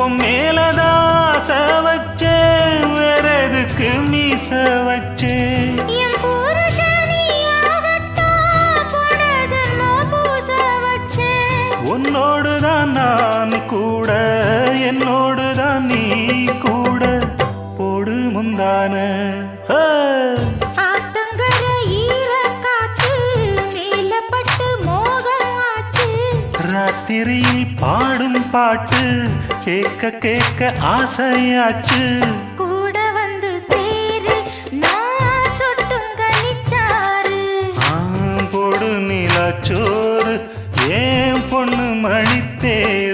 உன் மேலதான் ஆசை வச்சேன் வேற எதுக்கு மீச பூச வச்சேன். உன்னோடுதான் நான் கூட என்னோடுதான் நீ கூட. போடு முந்தான. ராத்திரியில் பாடும் பாட்டு கேட்க கேட்க ஆசையாச்சு. கூட வந்து சேரு நான் சுட்டும் கனிச்சாரு ஆம் பொடு நிலச்சோறு ஏன் பொண்ணு மணித்தேரு?